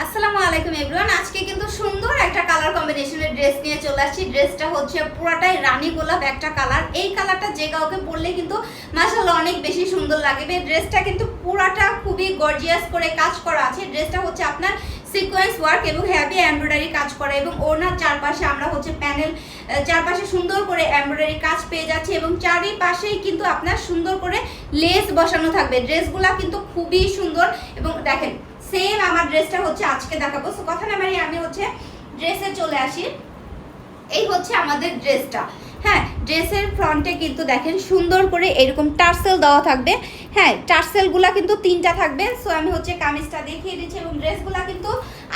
আসসালামু আলাইকুম এভরিওয়ান। আজকে কিন্তু সুন্দর একটা কালার কম্বিনেশনের ড্রেস নিয়ে চলে আসছি। ড্রেসটা হচ্ছে পুরাটাই রানী গোলাপ একটা কালার এই কালারটা যে কাউকে পরলে কিন্তু মাসাল্লাহ অনেক বেশি সুন্দর লাগবে। ড্রেসটা কিন্তু পুরাটা খুবই গর্জিয়াস করে কাজ করা আছে। ড্রেসটা হচ্ছে আপনার সিকোয়েন্স ওয়ার্ক এবং হ্যাভি এমব্রয়ডারি কাজ করা এবং ওনার চারপাশে আমরা হচ্ছে প্যানেল চারপাশে সুন্দর করে এমব্রয়ডারি কাজ পেয়ে যাচ্ছি এবং চারিপাশেই কিন্তু আপনার সুন্দর করে লেস বসানো থাকবে। ড্রেসগুলা কিন্তু খুবই সুন্দর এবং দেখেন সেম আমার ড্রেসটা হচ্ছে আজকে দেখাবো। সো কথা না মানে আমি হচ্ছে ড্রেসে চলে আসি। এই হচ্ছে আমাদের ড্রেসটা হ্যাঁ ড্রেসের ফ্রন্টে কিন্তু দেখেন সুন্দর করে এরকম টার্সেল দেওয়া থাকবে। হ্যাঁ টার্সেলগুলা কিন্তু তিনটা থাকবে। সো আমি হচ্ছে কামিজটা দেখিয়ে দিচ্ছি এবং ড্রেসগুলা কিন্তু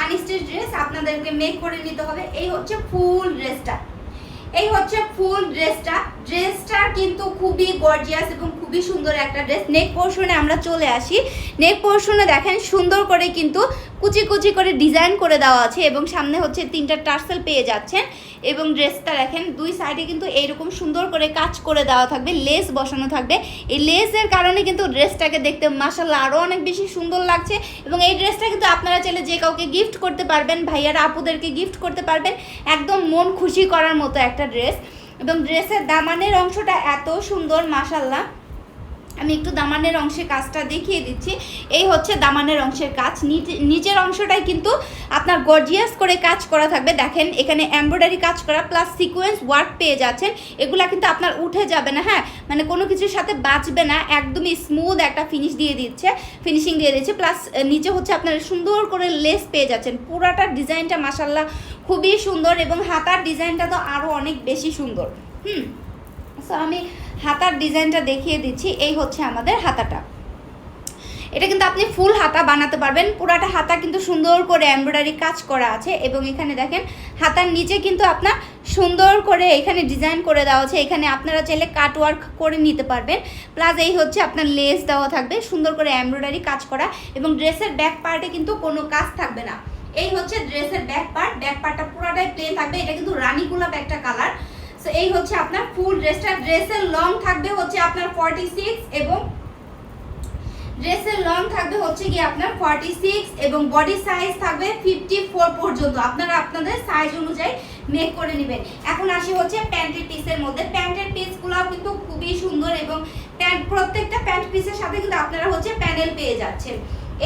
আনস্টিচ ড্রেস আপনাদেরকে মেক করে নিতে হবে। এই হচ্ছে ফুল ড্রেসটা এই হচ্ছে ফুল ড্রেসটা। ড্রেসটা কিন্তু খুবই গর্জিয়াস এবং খুবই সুন্দর একটা ড্রেস। নেক পোর্শনে আমরা চলে আসি। নেক পোর্শনে দেখেন সুন্দর করে কিন্তু কুচি কুচি করে ডিজাইন করে দেওয়া আছে এবং সামনে হচ্ছে তিনটা টার্সেল পেয়ে যাচ্ছেন এবং ড্রেসটা দেখেন, দুই সাইডে কিন্তু এইরকম সুন্দর করে কাজ করে দেওয়া থাকবে, লেস বসানো থাকবে। এই লেসের কারণে কিন্তু ড্রেসটাকে দেখতে মাসাল্লাহ আরও অনেক বেশি সুন্দর লাগছে এবং এই ড্রেসটা কিন্তু আপনারা চাইলে যে কাউকে গিফট করতে পারবেন, ভাইয়ারা, আপুদেরকে গিফট করতে পারবেন, একদম মন খুশি করার মতো একটা ড্রেস এবং ড্রেসের দামানের অংশটা এত সুন্দর মাসাল্লাহ আমি একটু দামানের অংশে কাজটা দেখিয়ে দিচ্ছি। এই হচ্ছে দামানের অংশের কাজ। নিচে- নিচের অংশটাই কিন্তু আপনার গর্জিয়াস করে কাজ করা থাকবে। দেখেন, এখানে এমব্রয়ডারি কাজ করা প্লাস সিকোয়েন্স ওয়ার্ক পেয়ে যাচ্ছেন। এগুলা কিন্তু আপনার উঠে যাবে না হ্যাঁ? মানে কোনো কিছুর সাথে বাঁচবে না। একদমই স্মুথ একটা ফিনিশ দিয়ে দিচ্ছে ফিনিশিং দিয়ে দিচ্ছে। প্লাস নিচে হচ্ছে আপনার সুন্দর করে লেস পেয়ে যাচ্ছেন। পুরাটা ডিজাইনটা মাসাল্লাহ খুবই সুন্দর এবং হাতার ডিজাইনটা তো আরও অনেক বেশি সুন্দর। হুম? সো আমি হাতার ডিজাইনটা দেখিয়ে দিচ্ছি, এই হচ্ছে আমাদের হাতাটা। এটা কিন্তু আপনি ফুল হাতা বানাতে পারবেন। পুরাটা হাতা কিন্তু সুন্দর করে এমব্রয়ডারি কাজ করা আছে এবং এখানে দেখেন, হাতার নিচে কিন্তু আপনার সুন্দর করে এখানে ডিজাইন করে দেওয়া আছে। এখানে আপনারা চাইলে কাট ওয়ার্ক করে নিতে পারবেন। প্লাস এই হচ্ছে আপনার লেস দেওয়া থাকবে, সুন্দর করে এমব্রয়ডারি কাজ করা এবং ড্রেসের ব্যাক পার্টে কিন্তু কোনো কাজ থাকবে না। এই হচ্ছে ড্রেসের ব্যাক পার্ট। ব্যাক পার্টটা পুরোটাই প্লেন থাকবে। এটা কিন্তু রানী গোলাপ একটা কালার সো এই হচ্ছে আপনার ফুল ড্রেসটা ড্রেসের লং থাকবে হচ্ছে আপনার ফর্টি সিক্স এবং ড্রেসের লং থাকবে হচ্ছে কি আপনার ফর্টি সিক্স এবং বডি সাইজ থাকবে ফিফটি ফোর পর্যন্ত। আপনারা আপনাদের সাইজ অনুযায়ী মেক করে নেবেন। এখন আসি হচ্ছে প্যান্টের পিসের মধ্যে। প্যান্টের পিসগুলোও কিন্তু খুবই সুন্দর এবং প্যান্ট প্রত্যেকটা প্যান্ট পিসের সাথে কিন্তু আপনারা হচ্ছে প্যানেল পেয়ে যাচ্ছেন।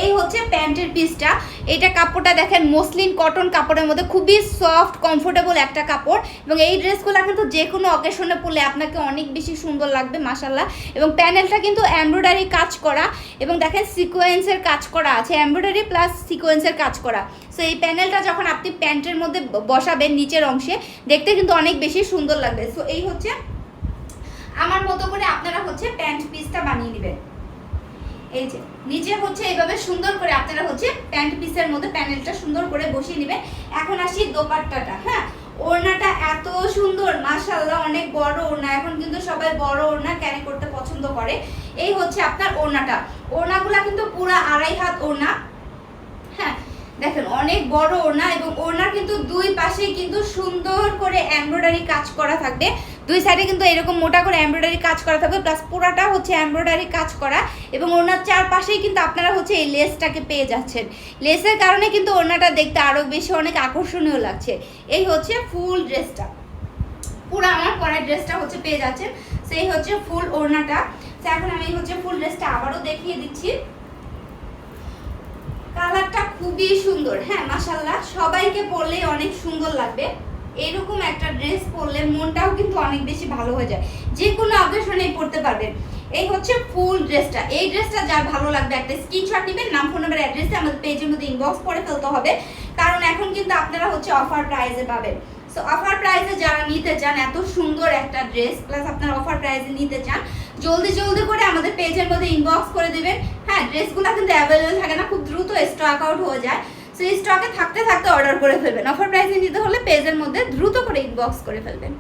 এই হচ্ছে প্যান্টের পিসটা। এটা কাপড়টা দেখেন মসলিন কটন কাপড়ের মধ্যে খুবই সফট কমফোর্টেবল একটা কাপড়। এবং এই ড্রেসগুলো কিন্তু যে কোনো অকেশনে পরলে আপনাকে অনেক বেশি সুন্দর লাগবে মাসাল্লাহ এবং প্যানেলটা কিন্তু এমব্রয়ডারি কাজ করা এবং দেখেন সিকোয়েন্সের কাজ করা আছে এমব্রয়ডারি প্লাস সিকোয়েন্সের কাজ করা। সো এই প্যানেলটা যখন আপনি প্যান্টের মধ্যে বসাবেন নিচের অংশে, দেখতে কিন্তু অনেক বেশি সুন্দর লাগবে। সো এই হচ্ছে আমার মতো করে আপনারা হচ্ছে প্যান্ট পিসটা বানিয়ে নেবেন। এই যে, নিচে হচ্ছে এইভাবে সুন্দর করে আপনারা হচ্ছে প্যান্ট পিসের মধ্যে প্যানেলটা সুন্দর করে বসিয়ে নেবেন। এখন আসি দোপাট্টাটা হ্যাঁ? ওড়নাটা এত সুন্দর মাসাল্লাহ অনেক বড় ওড়না। এখন কিন্তু সবাই বড় ওড়না ক্যারি করতে পছন্দ করে। এই হচ্ছে আপনার ওড়নাটা। ওড়নাগুলা কিন্তু পুরো আড়াই হাত ওড়না হ্যাঁ? দেখেন, অনেক বড় ওড়না এবং ওড়নার কিন্তু দুই পাশে কিন্তু সুন্দর করে এমব্রয়ডারি কাজ করা থাকবে। দুই সাইডে কিন্তু এরকম মোটা করে এমব্রয়ডারি কাজ করা থাকবে প্লাস পুরাটা হচ্ছে এমব্রয়ডারি কাজ করা এবং ওড়নার চারপাশেই কিন্তু আপনারা হচ্ছে এই লেসটাকে পেয়ে যাচ্ছেন। লেসের কারণে কিন্তু ওড়নাটা দেখতে আরও বেশি অনেক আকর্ষণীয় লাগছে। এই হচ্ছে ফুল ড্রেসটা পুরো আমার পরের ড্রেসটা হচ্ছে পেয়ে যাচ্ছেন। সেই হচ্ছে ফুল ওড়নাটা। এখন আমি হচ্ছে ফুল ড্রেসটা আবারও দেখিয়ে দিচ্ছি। কালারটা খুবই সুন্দর। হ্যাঁ মাসাল্লাহ সবাইকে পরলে অনেক সুন্দর লাগবে। এরকম একটা ড্রেস পরলে মনটাও কিন্তু অনেক বেশি ভালো হয়ে যায়। যে কোনো অকেশনে পরতে পারবেন। এই হচ্ছে ফুল ড্রেসটা। এই ড্রেসটা যার ভালো লাগবে, একটা স্ক্রিনশট নেবেন, নাম ফোন নাম্বার অ্যাড্রেসে আমাদের পেজের মধ্যে ইনবক্স করে ফেলতে হবে। কারণ এখন কিন্তু আপনারা হচ্ছে অফার প্রাইজে পাবেন। সো অফার প্রাইসে যারা নিতে চান, এত সুন্দর একটা ড্রেস প্লাস আপনারা অফার প্রাইসে নিতে চান, জলদি জলদি করে আমাদের পেজের মধ্যে ইনবক্স করে দেবেন। হ্যাঁ ড্রেসগুলো কিন্তু অ্যাভেলেবেল থাকে না। স্টক আউট হয়ে যায় সো এই স্টকে থাকতে থাকতে অর্ডার করে ফেলবেন। অফার প্রাইসে নিতে হলে পেজের মধ্যে দ্রুত করে ইনবক্স করে ফেলবেন।